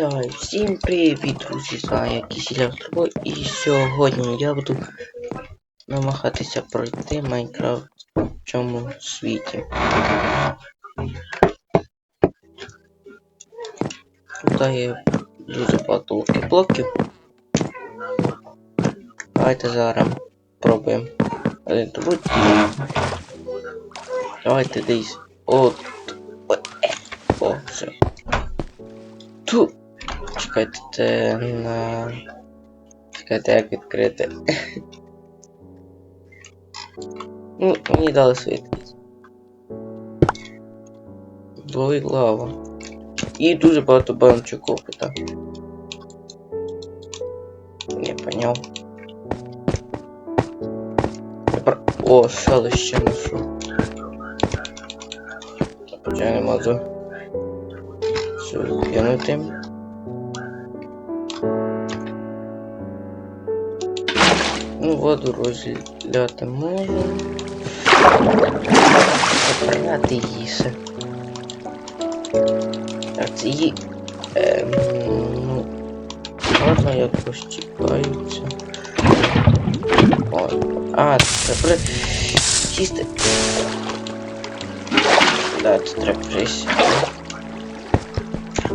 Вітаю! Всім привіт, друзі! З вами я Кісіля Острова, і сьогодні я буду намагатися пройти Майнкрафт в цьому світі. Тут є дуже багато блоків. Давайте зараз пробуємо. Давайте десь. От. Це на. Чекайте, як відкрити. ну, мені дали швидкість. Двоє лава. І дуже багато баночок опита. Не поняв. Тепер... О, селище ношу. Не можу. Все, кинути. Ну, воду розгляти можу. Заправляти її. Так, це її... Ем, ну... Можна якось чіпаються. О, а, це при... Чисте. Да, це треба присісти.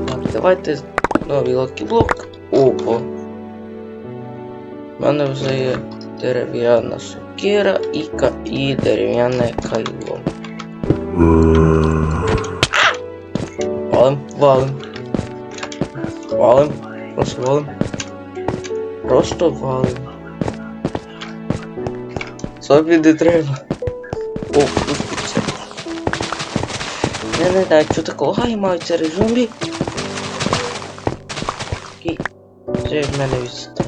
Так, давайте новий лакіблок. Опа. У мене вже є дерев'яна сокира і, і дерев'яне кайло. Валим, валим. Валим. Просто валим. Просто валим. Собі не треба. О, крутиться. Я не знаю, що такого гай мають цей зомбі. Це в мене відстав.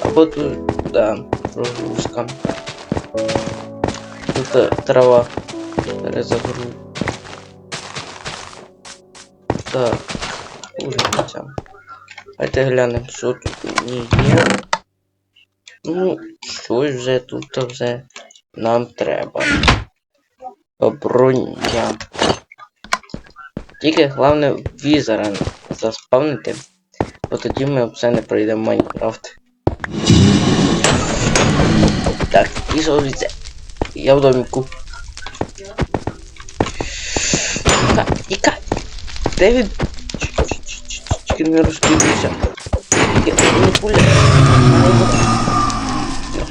Або тут, да, прогрузка. Тут е, трава перезагру. Так, ужиця. Давайте глянемо, що тут ній є. Ну, щось вже тут вже нам треба. Броня. Тільки головне візера заспавнити, бо тоді ми все не пройдемо Майнкрафт. Так, що звідси? Я в. Так, тікай! Де він? Чекай, не розкидуйся. Я не пуля.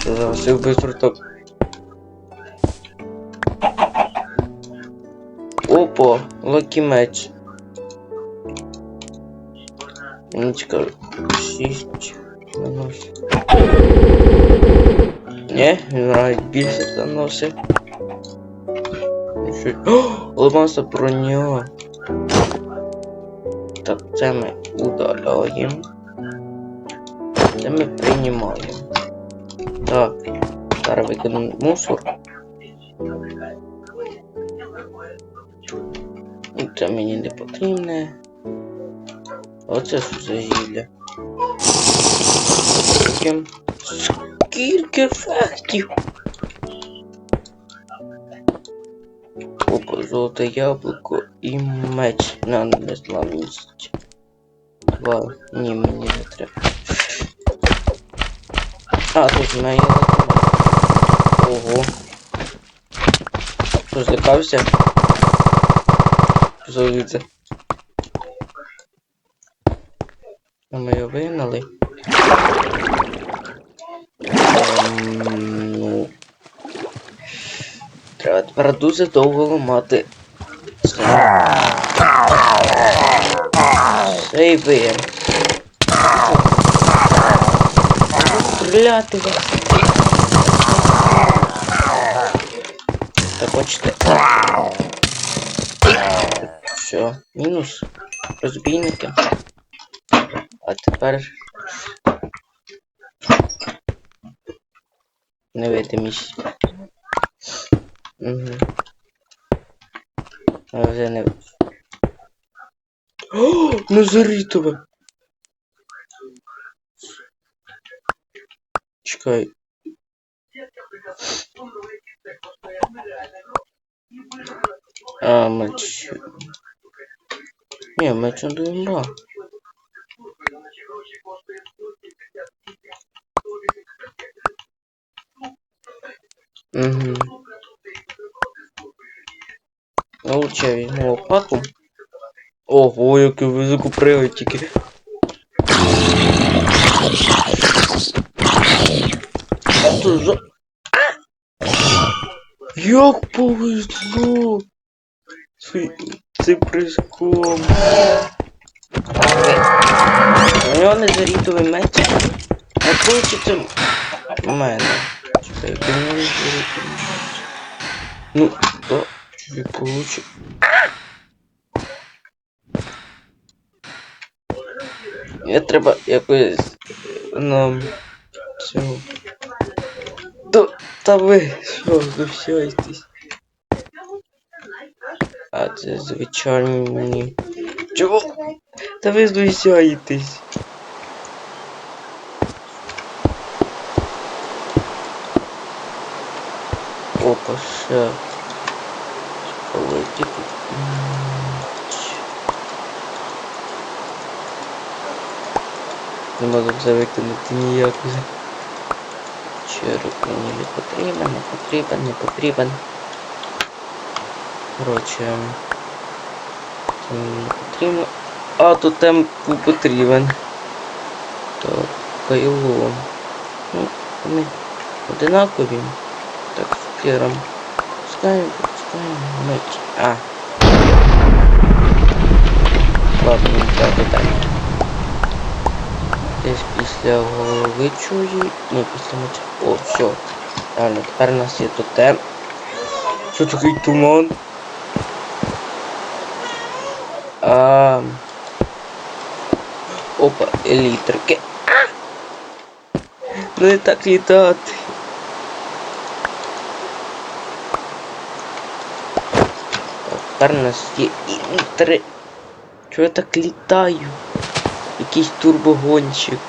Зараз я вбив рток. Опа, лакі меч. Нічка, шість. наносить. Не, він навіть більше заносив. Ну, що- О, Ламаса броня. Так, це ми удаляємо. Це ми приймаємо. Так, зараз викинемо мусор. Ну, Це мені не потрібне. Оце що за. Скільки, скільки ефектів. Опа, золоте яблуко і меч на незламність. Два. Ні, мені не треба. А, тут в Ого. Що, злякався? Зовіться. Ми його вигнали. Тепер дуже довго ламати. Сейвер. Стріляти вас. Так хочете. Все, мінус. Розбійники. А тепер. Невидимість. Угу. А вже не... О, Назаритова! Чекай. А, матч. Не, матч он думал. Угу. Я візьму лопату. Ого, який тільки. А за... Як повезло! Цей, цей прыжком. У нього не зарітовий меч. А получиться в мене. Чекай, як не зарітовий меч. Ну, то получи. Я треба якось нам цього. Та, та ви що, знущаєтесь? А це звичайні. Чого? Та ви знущаєтесь. Опа, ще. Не можу все викинути ніяк вже. Череп мені не потрібен, не потрібен, не потрібен. Коротше. Це не потрібно. А, тут темп потрібен. Так, кайло. Ну, вони одинакові. Так, спером. Пускаємо, пускаємо. Меч. А. Ладно, не так. Десь після голови чужі. Ні, після меча. О, все. Реально, тепер у нас є те. Що такий туман? А... Опа, елітрики. Ну не так літати. Так, Тепер у нас є інтри. Чого я так літаю? Якийсь турбогонщик.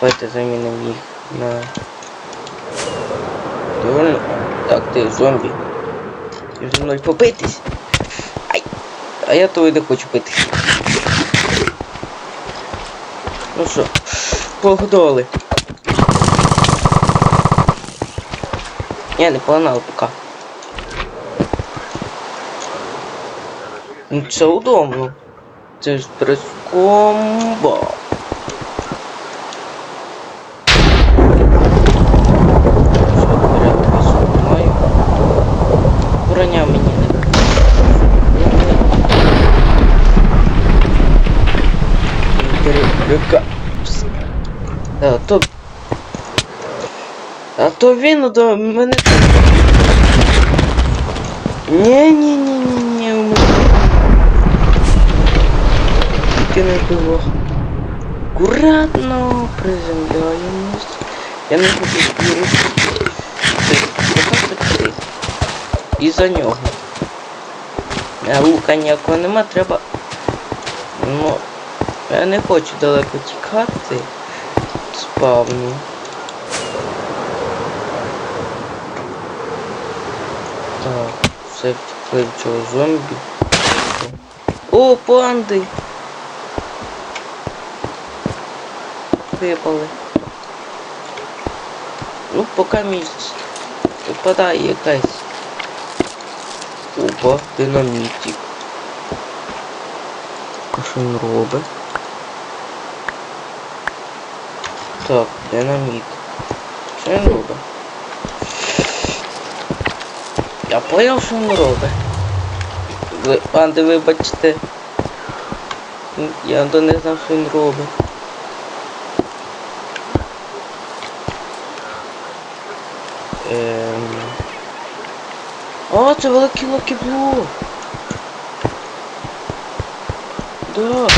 Давайте замінимо їх на... Довольно? Так, ти зомбі. Ти зі мною побитись. Ай! А я й не хочу бити. Ну що, погнали. Я не погнав пока. Ну це удобно. Це ж прес-комбо. Що, порядку зі мною? Броня мені не Яка? А то... А то він до мене... Ні-ні-ні-ні-ні, Не було. Аккуратно приземляємось. Я не хочу спірити. Ти, І за нього. Лука ніякого нема, треба. Ну. Я не хочу далеко тікати. Спавну. Так, все втекли в цього зомбі. О, панди! Випали. Ну, поки місць випадає якась. Опа, динамітик. А що він робить? Так, динаміт. Що він робить? Я поняв, що він робить. Ви, панди, вибачте. Я то не знав, що він робить. Це великий лакіблок. Да.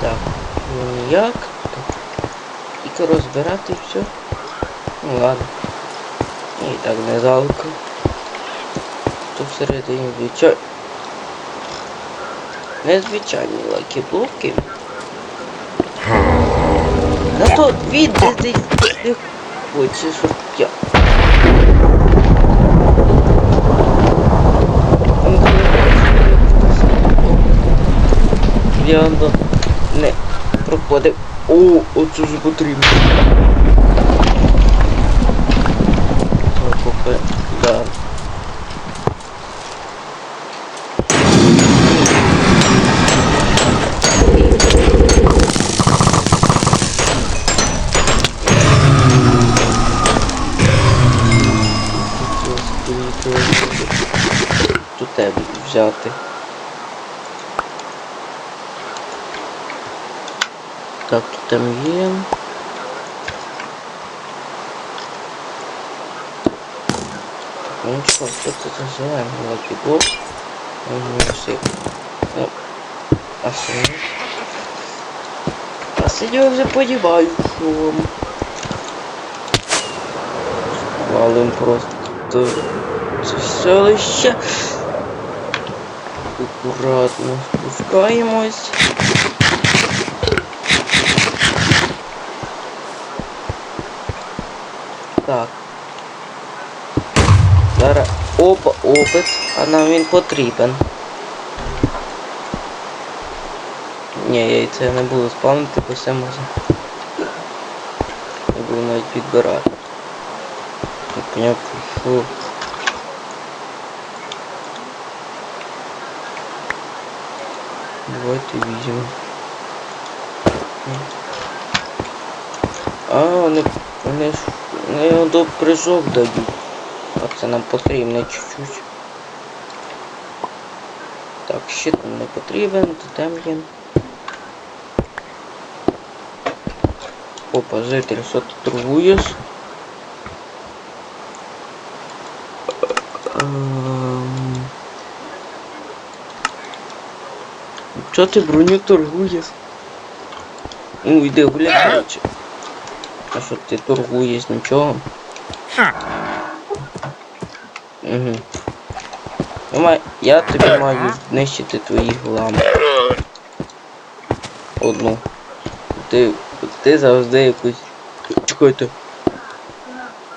Так, ну ніяк. Тільки розбирати все. Ну ладно. І так не жалко. Тут всередині звичай... Незвичайні лакіблоки. Зато він десь здесь Ой, щоб я. дерев'яно не проходив. О, оце ж потрібно. Взяти. Так, тут там є. Ну все. Ну, а сині? А сині я вже подіваю, що вам. Валим просто це селище. Акуратно спускаємось. Так. Зараз опа, опит, а нам він потрібен. Ні, яйця не буду спавнити, бо все може. Не буду навіть підбирати. Не поняв, що. Давайте візьмемо. А, вони, вони ж вони до прыжок дають. А це нам потрібно чуть-чуть. Так, щит нам не потрібен, тотем. Опа, житель, що ти торгуєш? Чо ти броню торгуєш? Ну, йди гуляй, короче. А що ти торгуєш, нічого? Угу. Я, я тобі маю знищити твої лампи. Одну. Ти, ти завжди якусь. Чекайте.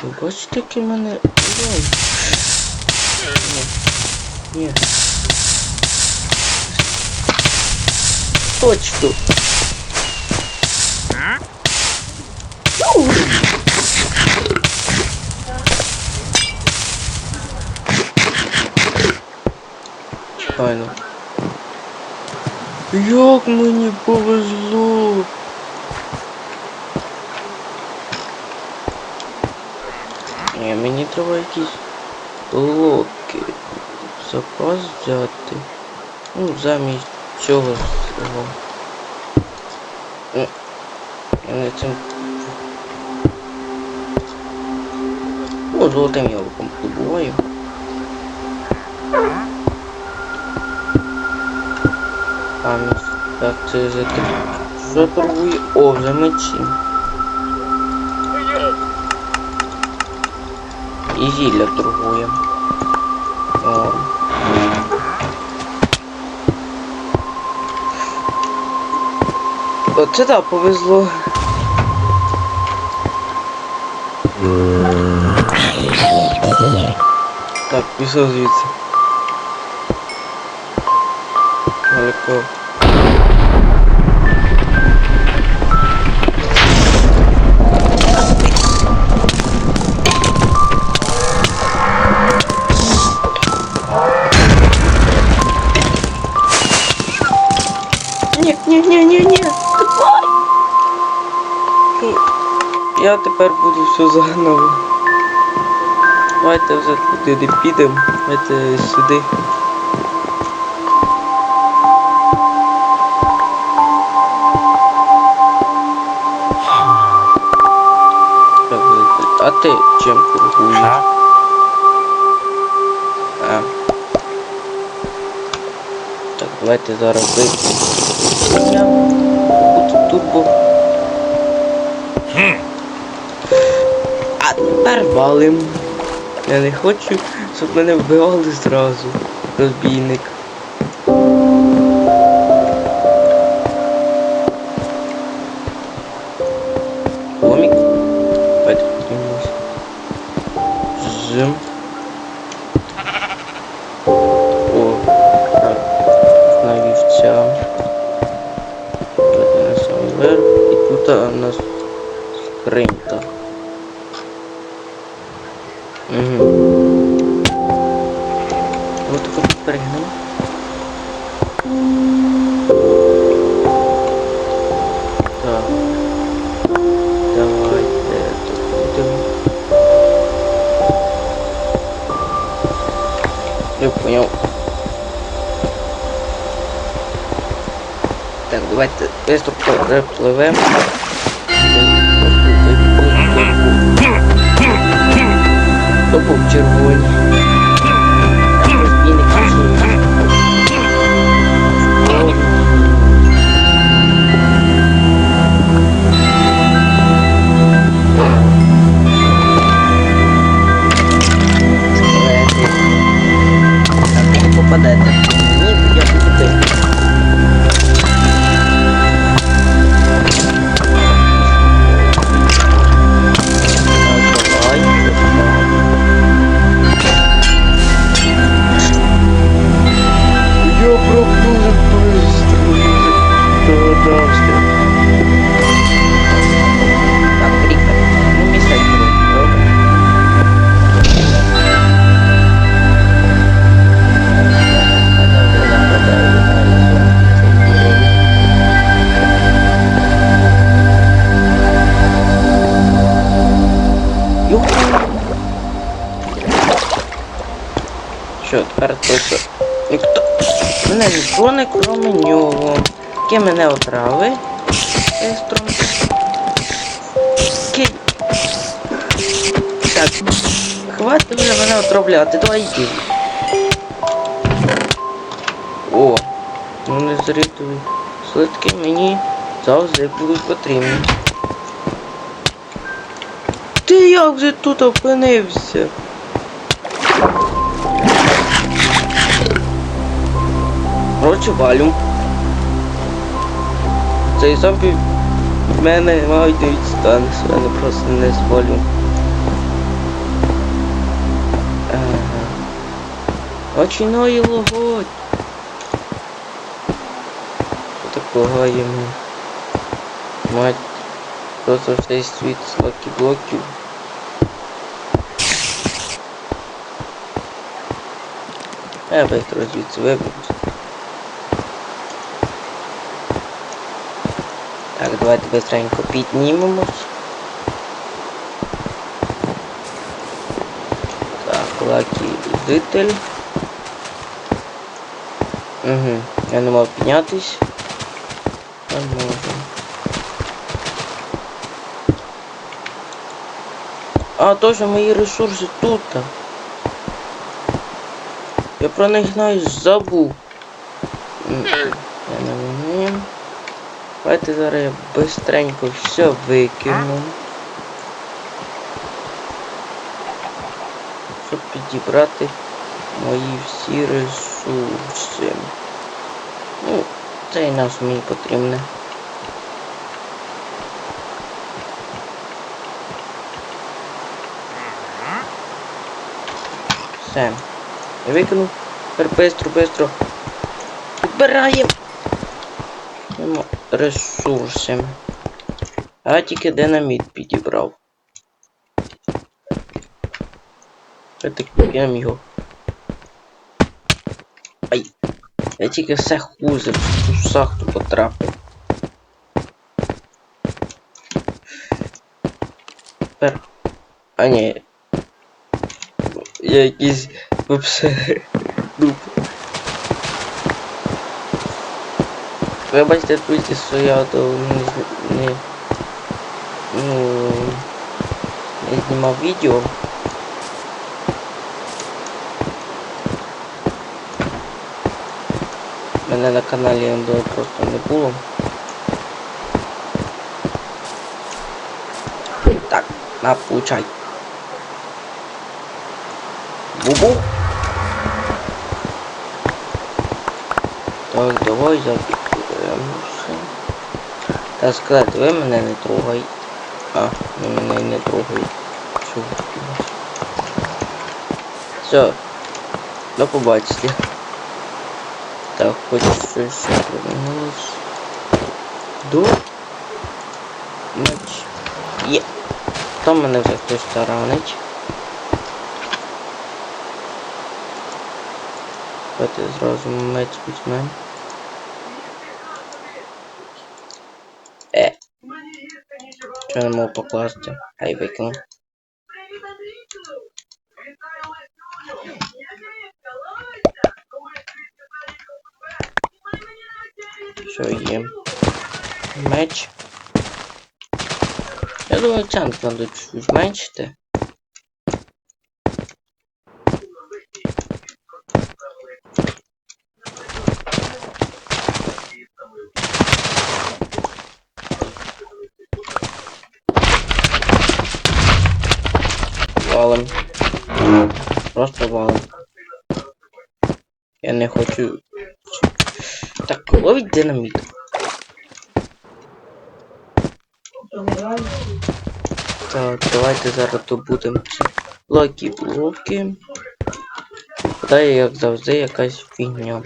Ви бачите, який мене. Ні. Ні. Точно. Файно. Як мені повезло. Ні, мені треба якісь блоки. Запас взяти. Ну, замість цього Ну, Я на цим. О, золотим яблуком добуваю. Пам'ять. Так, це за три. Що торгує? О, вже мечі. І зілля. Оце так повезло. Так, пішов звідси. Далеко. Я тепер буду все заново. Давайте вже туди не підемо. Давайте сюди. А ти чим торгуєш? А. Так, давайте зараз вип'ємо. Тут турбо. Тепер. Я не хочу, щоб мене вбивали зразу. Розбійник. Я понял. Так, давайте быстро перепливемо. То був червоні. Не кроме нього. Яке мене отрави. Так. Хватить вже мене отравляти, давай йди. О, ну не зритові. Слитки мені завжди будуть потрібні. Ти як же тут опинився? Коротше, валю. Цей зомбі в мене мають не відстане, я просто не звалю. Ага. Починає лагать. Що так лагає? Мать. Просто цей світ з лакі-блоків. Я быстро звідси виберусь. Так, давайте быстренько піднімемось. Так, лакі житель. Угу, я не мав піднятись. А можу. А, точно мої ресурси тут. Я про них навіть забув. Давайте зараз я быстренько все викину. Щоб підібрати мої всі ресурси. Ну, це і нас мені потрібне. Все. Я викинув. Тепер бистро, бистро. Підбираємо. Ресурси. А тільки динаміт підібрав. Я так кинем його. Ай. Я тільки все хуже в цю шахту потрапив. Тепер. А ні. Я якийсь вообще дуб. Вибачте, друзі, що я то не, з- не, ну, не знімав відео. Мене на каналі НДО просто не було. Так, на, получай. Бубу. Так, давай забігаємося. Та сказати, ви мене не трогай. А, ви мене не трогай. Чого? Все. До побачення. Так, хоч щось повернулось. До Меч. Є. Там мене вже хтось таранить. Давайте зразу меч візьмемо. Чого не можу покласти? Хай викину. Що є? Меч. Я думаю, чанк надо чуть зменшити. Не хочу. Так, ловить динаміт. Так, давайте зараз добудемо ці лакі блоки. Далі, як завжди, якась фігня.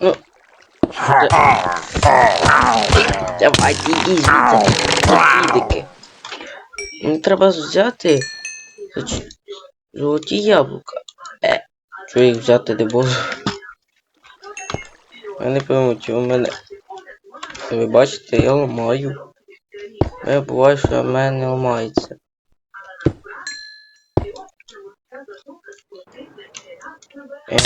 Ну. Давайте. Мені треба взяти золоті яблука. Е, що їх взяти не можу. Я не пойму, чи у мене. Ви бачите, я ламаю. Я буває, що в мене не ламається. Ем...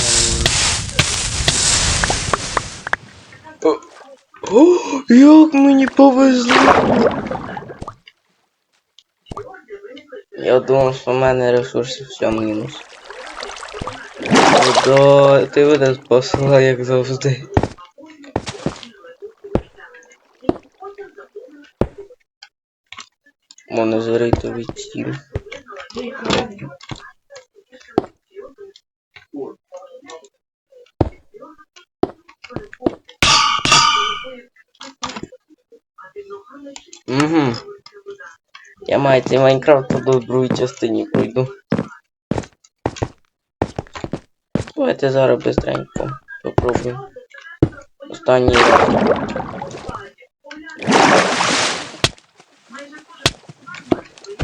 О, як мені повезло! Я думав, що в мене ресурсів все мінус. О, да, ти мене спасла, як завжди. Можна від стіл. Угу. Я маю цей Майнкрафт по другій частині пройду. Давайте зараз быстренько попробуємо. Останній раз.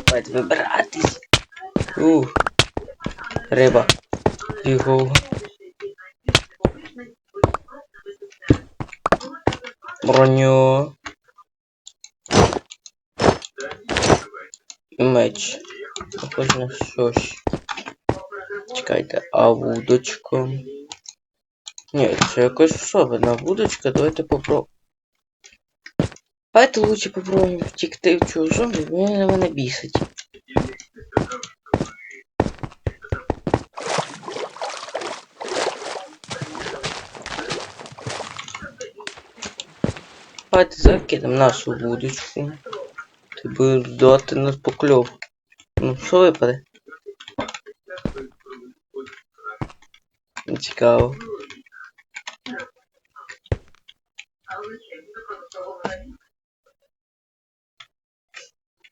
Давайте вибиратись. Ух. Риба. Його. Броню. Меч. Похоже на щось. Чекайте, а вудочка? Ні, це якось особливна вудочка, давайте попробуємо. Давайте лучше попробуємо втікти в цього зомбі, він на мене бісить. Давайте закинемо нашу вудочку. Будеш дати нас покльов. Ну, що випаде? Не Цікаво.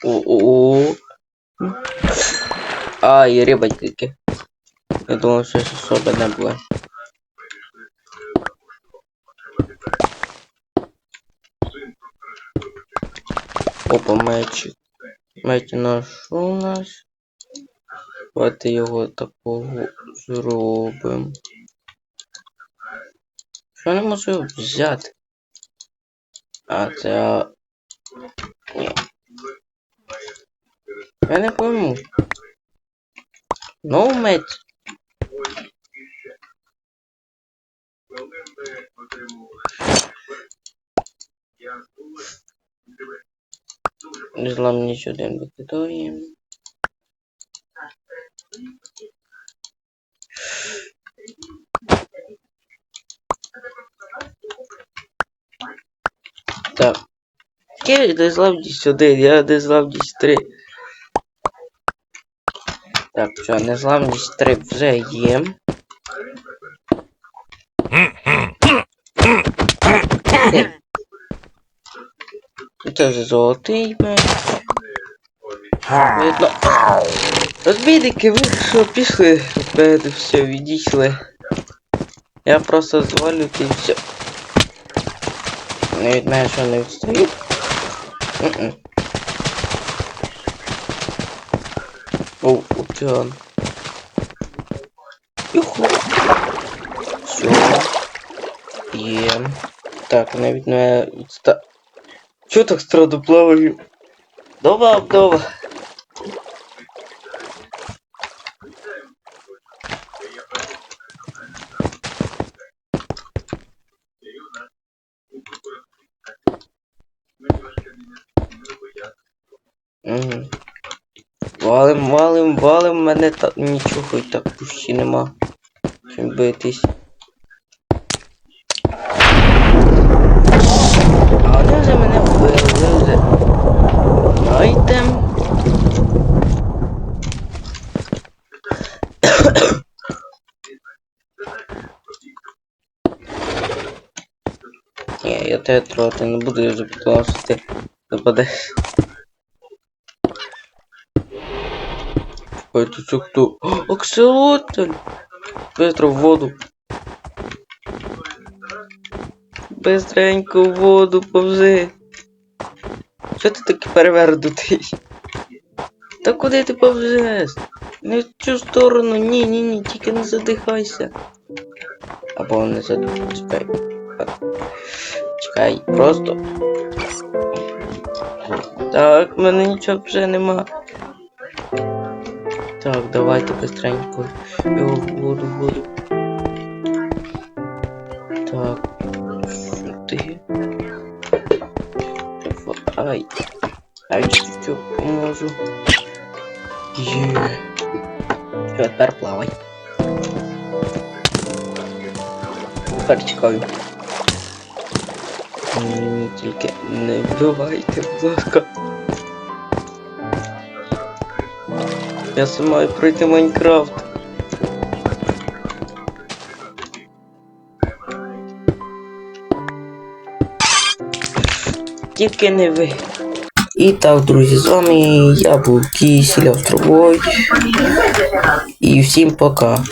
О-о-о. А, риба тільки. Я думав, що щось особливе було. Опа, мечик. Меч наш у нас? Давайте його такого зробимо. Що я не можу взяти? А, це... Ні. Я не пойму. Ну, меч. Зламність один викидаємо. Так. Я незламність один, я незламність три. Так, все, незламність три вже є. Е. Це вже золотий меч. Видно. Розбійники, ви що пішли? Мене все відійшли. Я просто звалю і все. Не мене що не відстаю. Мгм. О, океан. Юху. Все. Є. Так, навіть не відста. Чого так странно плаваю? Дова, вдова. Угу. Валим, валим, валим, мене та нічого і так пущі нема. Чим битись. А вони вже мене вбили, ви вже. Айтем. Ні, я тебе трогати не буду, я вже подумав, що. Ой, тут що хто? О, Акселотль! Быстро в воду. Быстренько в воду повзи. Що ти такий перевернутий? Та куди ти повзеш? Не в цю сторону, ні, ні, ні, тільки не задихайся. Або не задихайся. Чекай. Просто. Так, в мене нічого вже нема. Так, давайте быстренько. Його в воду. Так. Сюди. Ай. Ай, чуть-чуть поможу. Є. Все, тепер плавай. Тепер чекаю. Тільки не вбивайте, будь ласка. Я сам маю пройти Майнкрафт. Тільки не ви. І так, друзі, з вами я був Кісіль Островой. І всім пока.